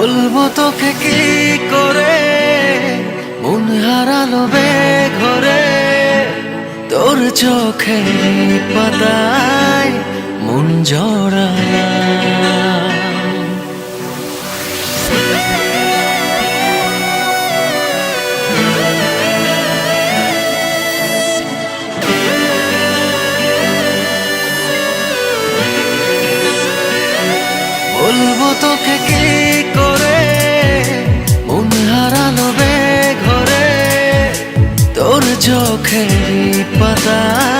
বলব তোকে কি করে? মন হারালো বে ঘরে তোর চোখে পাতায় মন জড়ালা বলব তোকে কি চোখের পাতায়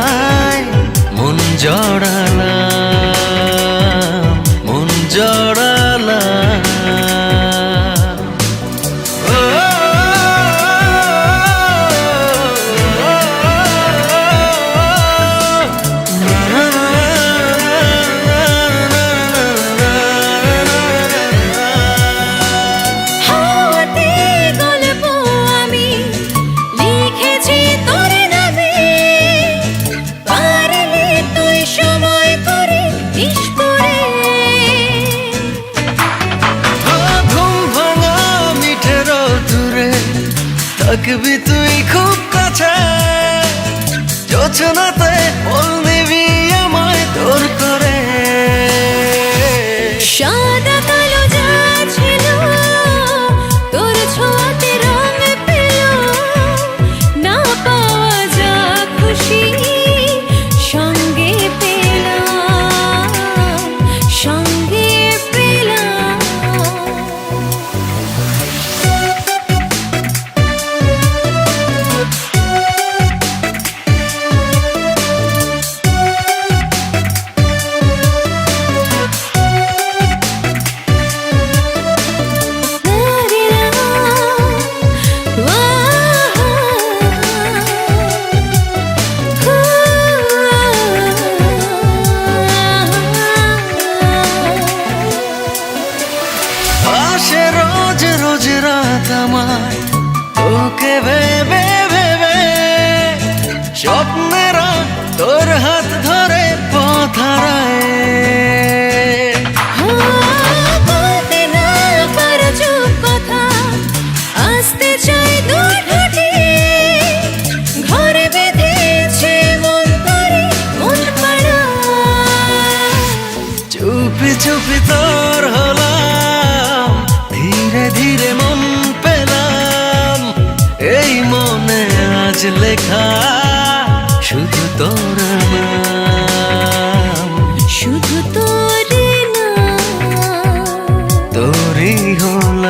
থাকবি তুই খুব কাছে। যোচনাতে বল ভেবে ভেবে স্বপ্নেরা তোর হাত ধরে পথ চুপ কথা আসতে এই মনে আজ লেখা শুধু তোর নাম। শুধু তোর তোরই হলাম